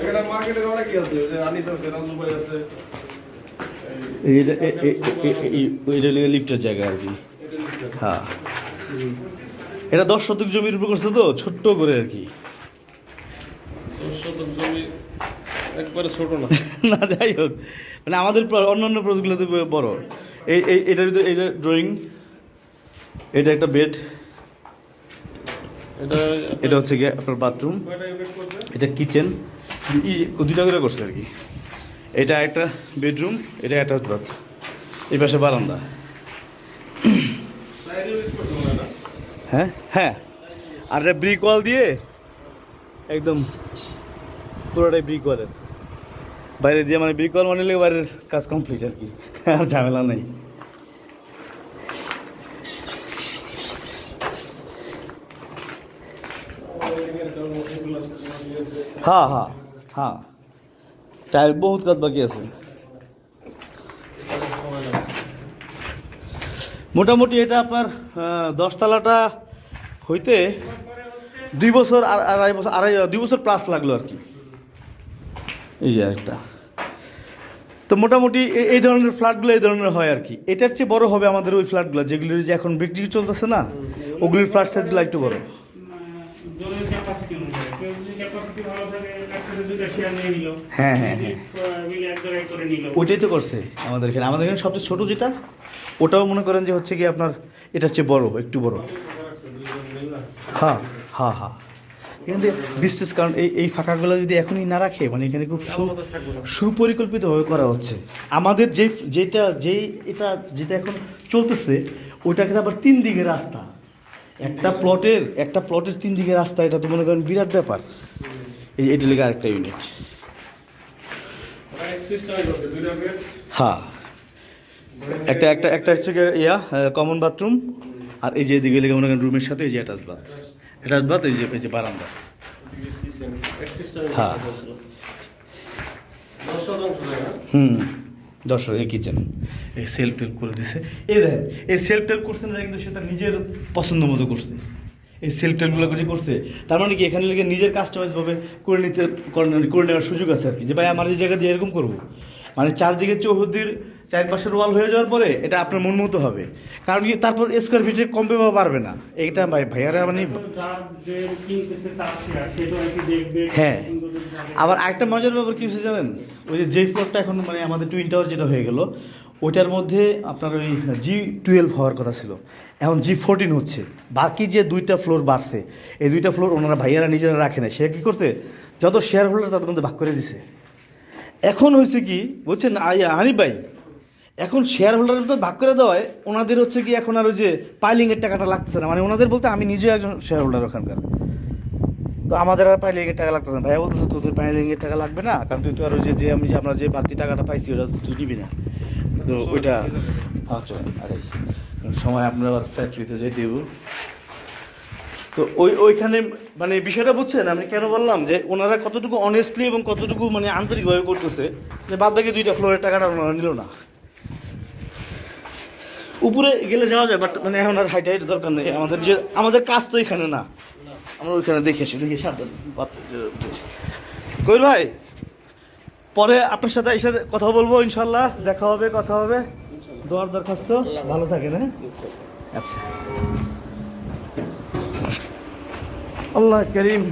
এখানে মার্কেটের অনেকই আছে যে আনিস আছে রাজু ভাই আছে। লিফটের জায়গা আর কি। এটা। হ্যাঁ। এটা দশ শতক জমির উপর করছে তো ছোট্ট করে আর কি। দশ শতক জমি একবারে ছোট না। না যাই হোক। মানে আমাদের অন্যান্য প্রজেক্টগুলোতে বড়। এই এই এটার ভিতরে এইটা ড্রয়িং এটা একটা বেড এটা এটা হচ্ছে গিয়ে আপনার বাথরুম এটা কিচেন দুইটা করে করছে আর কি। এটা একটা বেডরুম এটা অ্যাটাচ বাথ এই পাশে বারান্দা। হয় হ্যাঁ। আর এটা ব্রিক ওয়াল দিয়ে একদম পুরোটাই ব্রিক ওয়ালের বাইরে দিয়ে মানে ব্রিক ওয়াল মানে বাইরের কাজ কমপ্লিট আর কি। আর ঝামেলা নেই। হ্যাঁ হ্যাঁ হ্যাঁ। টাইল বহুত কাজ বাকি আছে। মোটামুটি এটা আপনার দশতলাটা হইতে দুই বছর আড়াই বছর আড়াই, দুই বছর প্লাস লাগল আর কি। এই যে একটা তো মোটামুটি এই ধরনের ফ্ল্যাটগুলো এই ধরনের হয় আর কি। এটার চেয়ে বড় হবে আমাদের ওই ফ্ল্যাটগুলো, যেগুলির যে এখন বিক্রি চলতেছে না, ওগুলির ফ্ল্যাট সাইজগুলো একটু বড়। জলের ক্যাপাসিটি অনুযায়ী। কেউ যদি ক্যাপাসিটি ভালো থাকে একসাথে দুটো শেয়ার নিয়ে নিল। হ্যাঁ, হ্যাঁ, হ্যাঁ। মিলে এক জায়গায় করে নিল। ওইটাই তো করছে আমাদের এখানে। আমাদের এখানে সবচেয়ে ছোটো যেটা ওটাও মনে করেন যে হচ্ছে কি আপনার এটার চেয়ে বড় একটু বড়। হ্যাঁ হ্যাঁ হ্যাঁ। এখান থেকে ডিস্টেন্স কারণ এই এই ফাঁকাগুলো যদি এখনই না রাখে মানে এখানে খুব সু সুপরিকল্পিতভাবে করা হচ্ছে। আমাদের যে যেটা যেই এটা যেটা এখন চলতেছে ওইটাকে আবার তিন দিকে রাস্তা। একটা প্লটের একটা প্লটের তিন দিকে রাস্তা এটা তো মনে করেন বিরাট ব্যাপার। এই যে এটা লেগে আরেকটা ইউনিট হ্যাঁ। একটা একটা একটা হচ্ছে ইয়া কমন বাথরুম আর এই যে এদিকে লেগে মনে করেন রুমের সাথে এই যে অ্যাটাচ বাথ অ্যাটাচ বাথ এই যে এই যে বারান্দা। হ্যাঁ। হুম। দর্শক এই কিচেন এই সেলফ টেল করে দিছে। এই দেখেন এই সেলফ টেল করছে না, কিন্তু সে তার নিজের পছন্দ মতো করছে। এই সেলফ টেলগুলো যে করছে, তার মানে কি, এখানে লিখে নিজের কাস্টমাইজ ভাবে করে নিতে, করে- করে নেওয়ার সুযোগ আছে আর কি, যে ভাই, আমার এই জায়গা দিয়ে এরকম করব। মানে চারদিকে চৌহদ্দির চারপাশের ওয়াল হয়ে যাওয়ার পরে এটা আপনার মন মতো হবে। কারণ কি তারপর স্কোয়ার ফিটে কমবে বা পারবে না। এইটা ভাই ভাইয়ারা মানে হ্যাঁ। আবার আরেকটা মজার ব্যাপার কি হচ্ছে জানেন? ওই যে ফ্লোরটা এখন মানে আমাদের টুইন টাওয়ার যেটা হয়ে গেল ওইটার মধ্যে আপনার ওই জি টুয়েলভ হওয়ার কথা ছিল। এখন জি ফোরটিন হচ্ছে। বাকি যে দুইটা ফ্লোর বাড়ছে এই দুইটা ফ্লোর ওনারা ভাইয়ারা নিজেরা রাখে না। সে কী করছে? যত শেয়ার হোল্ডার তাদের মধ্যে ভাগ করে দিছে। এখন হয়েছে কি বলছেন আই- হানিফ ভাই এখন শেয়ার হোল্ডারের মধ্যে ভাগ করে দেওয়ায়, ওনাদের হচ্ছে কি এখন আর ওই যে পাইলিংয়ের টাকাটা লাগতেছে না। মানে ওনাদের বলতে আমি নিজেও একজন শেয়ার হোল্ডার ওখানকার। তো আমাদের আর পাইলিংয়ের টাকা লাগতেছে না। ভাইয়া বলতেছে, তোদের পাইলিংয়ের টাকা লাগবে না, কারণ তুই তো আর ওই যে আমি যে আমরা যে বাড়তি টাকাটা পাইছি, ওটা তো তুই দিবি না। তো ওইটা আচ্ছা আরে, সময় আপনার আবার ফ্যাক্টরিতে যেতে দেব। তো ওই, ওইখানে মানে বিষয়টা বুঝছেন? আমি কেন বললাম যে, ওনারা কতটুকু অনেস্টলি এবং কতটুকু মানে আন্তরিকভাবে করতেছে, যে বাদ বাকি দুইটা ফ্লোরের টাকাটা ওনারা নিল না। উপরে গেলে যাওয়া যায় বাট মানে এখন আর হাইট হাইট দরকার নেই। আমাদের যে আমাদের কাজ তো এখানে না। আমরা ওইখানে দেখে এসে দেখে সাবধান ভাই, পরে আপনার সাথে এসে কথা বলব ইনশাল্লাহ। দেখা হবে, কথা হবে। দোয়ার দরখাস্ত। ভালো থাকে না আচ্ছা। আল্লাহ করিম।